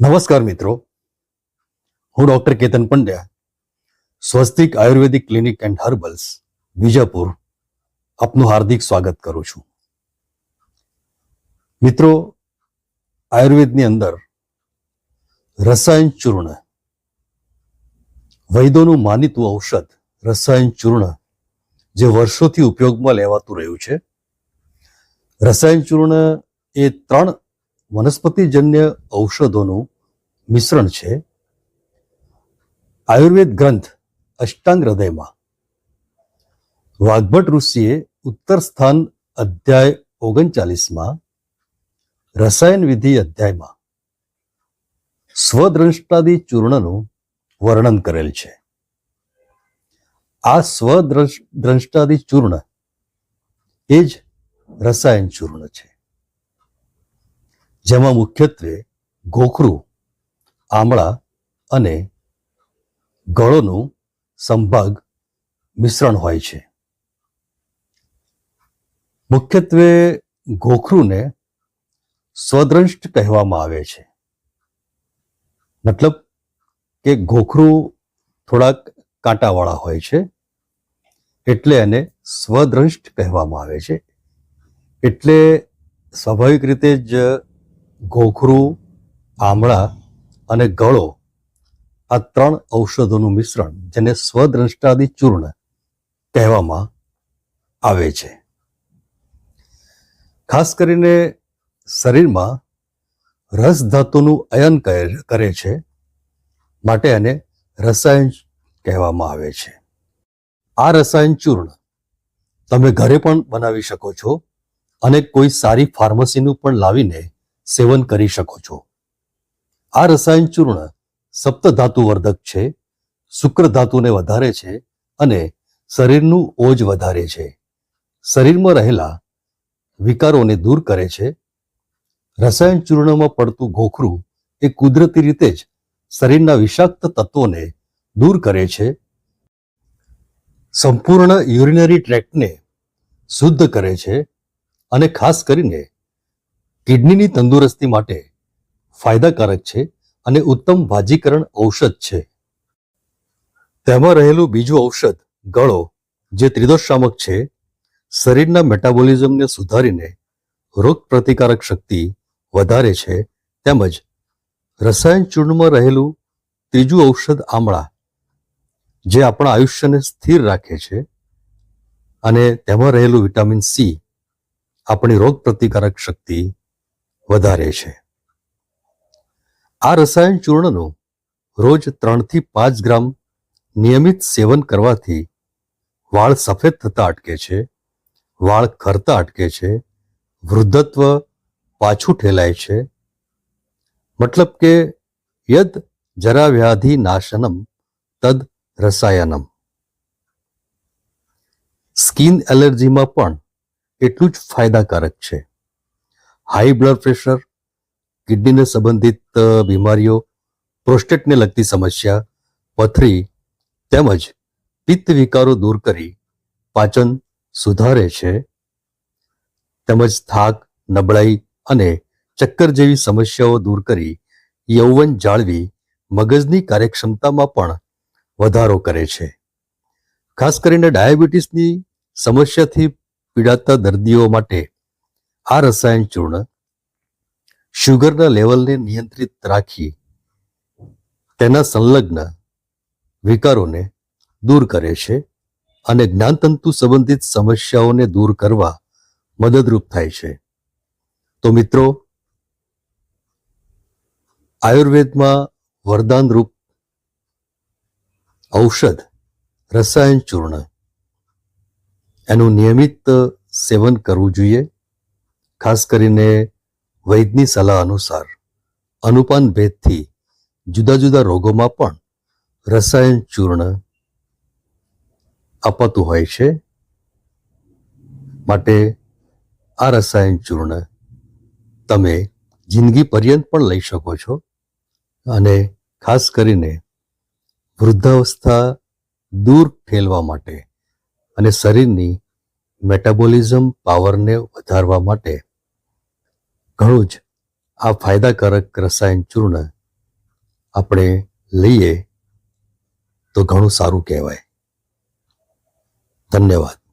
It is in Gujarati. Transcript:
નમસ્કાર મિત્રો. હું doctor Ketan Pandya, Swastik Ayurvedic clinic and herbals, Vijapur. આપનું હાર્દિક સ્વાગત કરું છું. મિત્રો, આયુર્વેદની અંદર રસાયણ ચૂર્ણ વૈદોનું માનીતું ઔષધ રસાયણ ચૂર્ણ જે વર્ષોથી ઉપયોગમાં લેવાતું રહ્યું છે. રસાયણ ચૂર્ણ એ ત્રણ વનસ્પતિજન્ય ઔષધોનું મિશ્રણ છે. આયુર્વેદ ગ્રંથ અષ્ટાંગ હૃદયમાં. વાઘભટ ઋષિએ ઉત્તર સ્થાન અધ્યાય ઓગણચાલીસમાં, રસાયણ વિધિ અધ્યાયમાં સ્વદ્રષ્ટાદી ચૂર્ણનું વર્ણન કરેલ છે. આ સ્વદ્રષ્ટાદી ચૂર્ણ એ જ રસાયણ ચૂર્ણ છે. જેમાં મુખ્યત્વે ગોખરું, આમળા અને ગળોનું સંભાગ મિશ્રણ હોય છે. મુખ્યત્વે ગોખરુને સ્વદ્રંષ્ટ કહેવામાં આવે છે. મતલબ કે ગોખરું થોડાક કાંટાવાળા હોય છે, એટલે એને સ્વદ્રષ્ટ કહેવામાં આવે છે. એટલે સ્વાભાવિક રીતે જ ગોખરું, આમળા અને ગળો આ ત્રણ ઔષધોનું મિશ્રણ જેને સ્વદ્રષ્ટાદિ ચૂર્ણ કહેવામાં આવે છે. ખાસ કરીને શરીરમાં રસ ધાતુનું અયન કરે છે માટે આને રસાયણ કહેવામાં આવે છે. આ રસાયણ ચૂર્ણ તમે ઘરે પણ બનાવી શકો છો અને કોઈ સારી ફાર્મસીનું પણ લાવીને સેવન કરી શકો છો. આ રસાયણ ચૂર્ણ સપ્ત ધાતુ છે શુક્ર ધાતુને વધારે છે અને શરીરનું ઓજ વધારે છે. શરીરમાં રહેલા વિકારોને દૂર કરે છે. રસાયણ ચૂર્ણમાં પડતું ગોખરું એ કુદરતી રીતે જ શરીરના વિષાક્ત તત્વોને દૂર કરે છે. સંપૂર્ણ યુરિનરી ટ્રેક્ટને શુદ્ધ કરે છે અને ખાસ કરીને કિડનીની તંદુરસ્તી માટે ફાયદાકારક છે અને ઉત્તમ ભાજીકરણ ઔષધ છે. તેમાં રહેલું બીજું ઔષધ, ગળો, જે ત્રિદોષામક છે, શરીરના મેટાબોલિઝમને સુધારીને રોગ પ્રતિકારક શક્તિ વધારે છે, તેમજ રસાયણ ચૂર્ણમાં રહેલું ત્રીજું ઔષધ આમળા, જે આપણા આયુષ્યને સ્થિર રાખે છે અને તેમાં રહેલું વિટામિન સી આપણી રોગ પ્રતિકારક શક્તિ વધારે છે. આ રસાયણ ચૂર્ણનું રોજ ત્રણથી પાંચ ગ્રામ નિયમિત સેવન કરવાથી વાળ સફેદ થતા અટકે છે, વાળ ખરતા અટકે છે, વૃદ્ધત્વ પાછું ઠેલાય છે. મતલબ કે યદ જરા વ્યાધિ નાશનમ તદ રસાયનમ. સ્કિન એલર્જીમાં પણ એટલું જ ફાયદાકારક છે. હાઈ બ્લડ પ્રેશર, કિડનીને સંબંધિત બીમારીઓ, પ્રોસ્ટેટને લગતી સમસ્યા, પથરી તેમજ પિત્ત વિકારો દૂર કરી પાચન સુધારે છે. તેમજ થાક, નબળાઈ અને ચક્કર જેવી સમસ્યાઓ દૂર કરી યૌવન જાળવી મગજની કાર્યક્ષમતામાં પણ વધારો કરે છે. ખાસ કરીને ડાયાબિટીસની સમસ્યાથી પીડાતા દર્દીઓ માટે આ રસાયણ ચૂર્ણ શુગરના લેવલને નિયંત્રિત રાખી તેના સંલગ્ન વિકારોને દૂર કરે છે અને જ્ઞાનતંતુ સંબંધિત સમસ્યાઓને દૂર કરવા મદદરૂપ થાય છે. તો મિત્રો, આયુર્વેદમાં વરદાન રૂપ ઔષધ રસાયણ ચૂર્ણ એનું નિયમિત સેવન કરવું જોઈએ. ખાસ કરીને વૈદની સલાહ અનુસાર અનુપાન ભેદથી જુદા જુદા રોગોમાં પણ રસાયણ ચૂર્ણ અપાતું હોય છે. માટે આ રસાયણ ચૂર્ણ તમે જિંદગી પર્યંત પણ લઈ શકો છો અને ખાસ કરીને વૃદ્ધાવસ્થા દૂર ઠેલવા માટે અને શરીરની મેટાબોલિઝમ પાવરને વધારવા માટે ઘણું જ આ ફાયદાકારક રસાયણ ચૂર્ણ આપણે લઈએ તો ઘણું સારું કહેવાય. ધન્યવાદ.